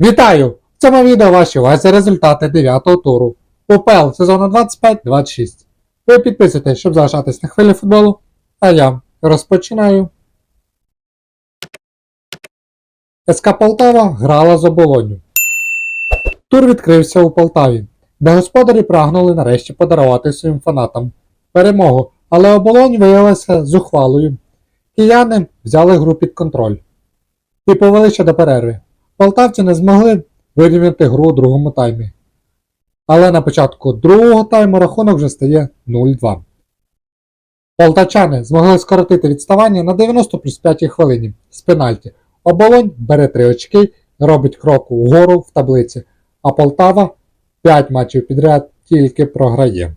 Вітаю! В цьому відео ваші увазі результати 9-го туру УПЛ сезону 25-26. Ви підписуйтесь, щоб залишатись на хвилі футболу, а я розпочинаю. СК Полтава грала з оболонью. Тур відкрився у Полтаві, де господарі прагнули нарешті подарувати своїм фанатам перемогу, але оболонь виявилася зухвалою. Кияни взяли гру під контроль і повели ще до перерви. Полтавці не змогли вирівняти гру у другому таймі. Але на початку другого тайму рахунок вже стає 0-2. Полтавчани змогли скоротити відставання на 90 плюс 5 хвилині з пенальті. Оболонь бере 3 очки, робить крок угору в таблиці, а Полтава 5 матчів підряд тільки програє.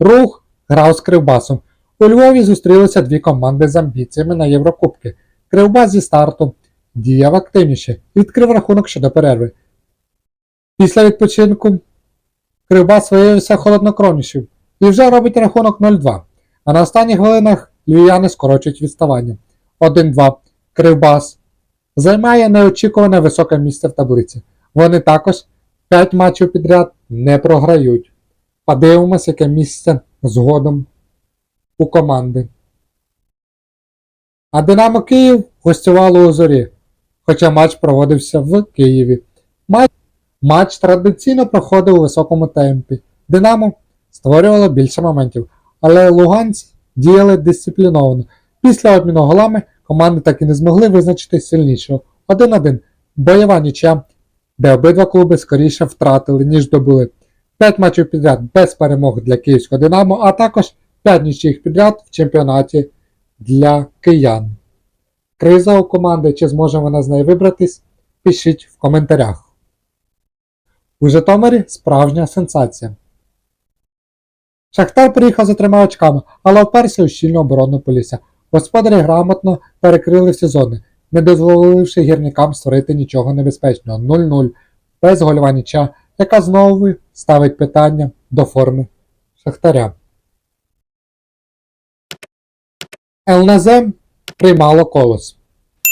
Рух грав з Кривбасом. У Львові зустрілися дві команди з амбіціями на Єврокубки. Кривбас зі старту діяв активніше і відкрив рахунок щодо перерви. Після відпочинку Кривбас виявився холоднокровнішим і вже робить рахунок 0-2. А на останніх хвилинах львів'яни скорочують відставання. 1-2. Кривбас займає неочікуване високе місце в таблиці. Вони також 5 матчів підряд не програють. Подивимось, яке місце згодом у команди. А Динамо Київ гостювало у зорі, хоча матч проводився в Києві. Матч, матч традиційно проходив у високому темпі. Динамо створювало більше моментів, але луганці діяли дисципліновано. Після обміну голами команди так і не змогли визначити сильнішого. 1-1. Бойова нічя, де обидва клуби скоріше втратили, ніж здобули. 5 матчів підряд без перемог для київського Динамо, а також 5 нічних підряд в чемпіонаті для киян. Криза у команди, чи зможе вона з неї вибратись, пишіть в коментарях. У Житомирі справжня сенсація. Шахтар приїхав за трьома очками, але вперся у щільну оборону Полісся. Господарі грамотно перекрили всі зони, не дозволивши гірникам створити нічого небезпечного. 0-0 без гольова ніча, яка знову ставить питання до форми Шахтаря. ЛНЗ приймало колос.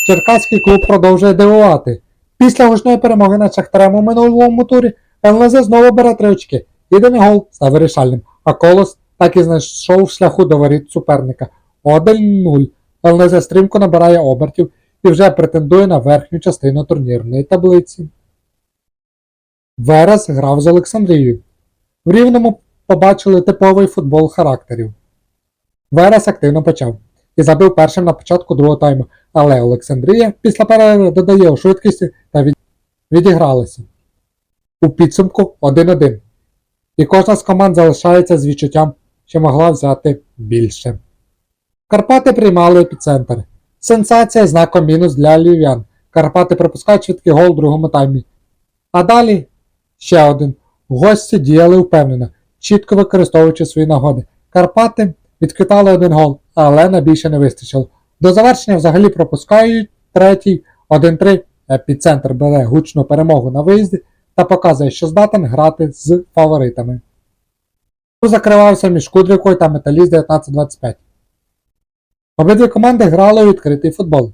Черкаський клуб продовжує дивувати. Після гучної перемоги над Шахтарем у минулому турі ЛНЗ знову бере три очки. Єдиний гол став вирішальним, а колос так і знайшов шляху до воріт суперника. 1-0. ЛНЗ стрімко набирає обертів і вже претендує на верхню частину турнірної таблиці. Верес грав з Олександрією. В Рівному побачили типовий футбол характерів. Верес активно почав і забив першим на початку другого тайму, але Олександрія після перерви додає у швидкості та від... відігралася. У підсумку 1-1. І кожна з команд залишається з відчуттям, що могла взяти більше. Карпати приймали епіцентр. Сенсація знаком мінус для львів'ян. Карпати пропускають швидкий гол у другому таймі. А далі ще один. Гості діяли впевнено, чітко використовуючи свої нагоди. Карпати відквітали один гол, але на більше не вистачило. До завершення взагалі пропускають третій 1-3. Епіцентр бере гучну перемогу на виїзді та показує, що здатен грати з фаворитами. Закривався між Кудрівкою та Металіст 19-25. Обидві команди грали у відкритий футбол.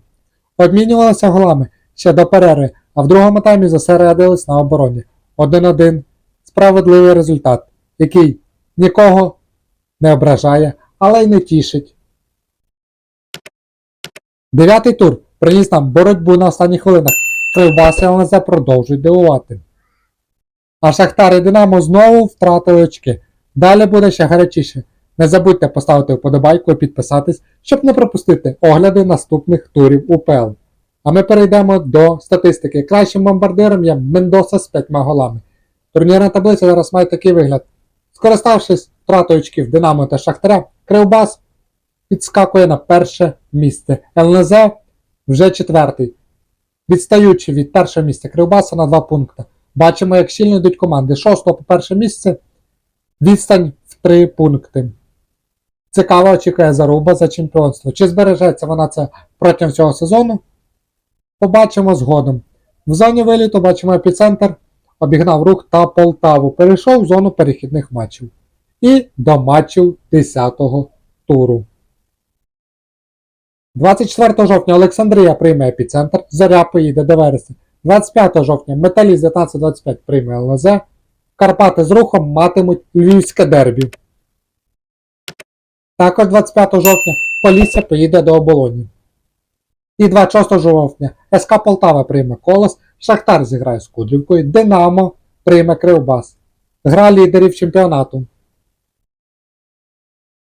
Обмінювалися голами ще до перерви, а в другому таймі зосередились на обороні. 1-1. Справедливий результат, який нікого не ображає, але й не тішить. Дев'ятий тур приніс нам боротьбу на останніх хвилинах. Кривбас і ЛНЗ продовжують дивувати. А Шахтар і Динамо знову втратили очки. Далі буде ще гарячіше. Не забудьте поставити вподобайку і підписатись, щоб не пропустити огляди наступних турів УПЛ. А ми перейдемо до статистики. Кращим бомбардиром є Мендоса з 5 голами. Турнірна таблиця зараз має такий вигляд. Скориставшись втратою очків Динамо та Шахтаря, Кривбас підскакує на перше місце. ЛНЗ вже четвертий, відстаючи від першого місця Кривбаса на 2 пункти. Бачимо, як щільно йдуть команди. Шостого по перше місце відстань в 3 пункти. Цікаво очікує заруба за чемпіонство. Чи збережеться вона це протягом цього сезону? Побачимо згодом. В зоні виліту бачимо епіцентр, обігнав рух та Полтаву. Перейшов в зону перехідних матчів. І до матчів 10-го туру. 24 жовтня Олександрія прийме епіцентр, Зоря поїде до Вереса. 25 жовтня Металіст 1925 прийме ЛНЗ. Карпати з рухом матимуть львівське дербі. Також 25 жовтня Полісся поїде до оболоні. І 26 жовтня СК Полтава прийме колос, Шахтар зіграє з Кудрівкою, Динамо прийме Кривбас. Гра лідерів чемпіонату.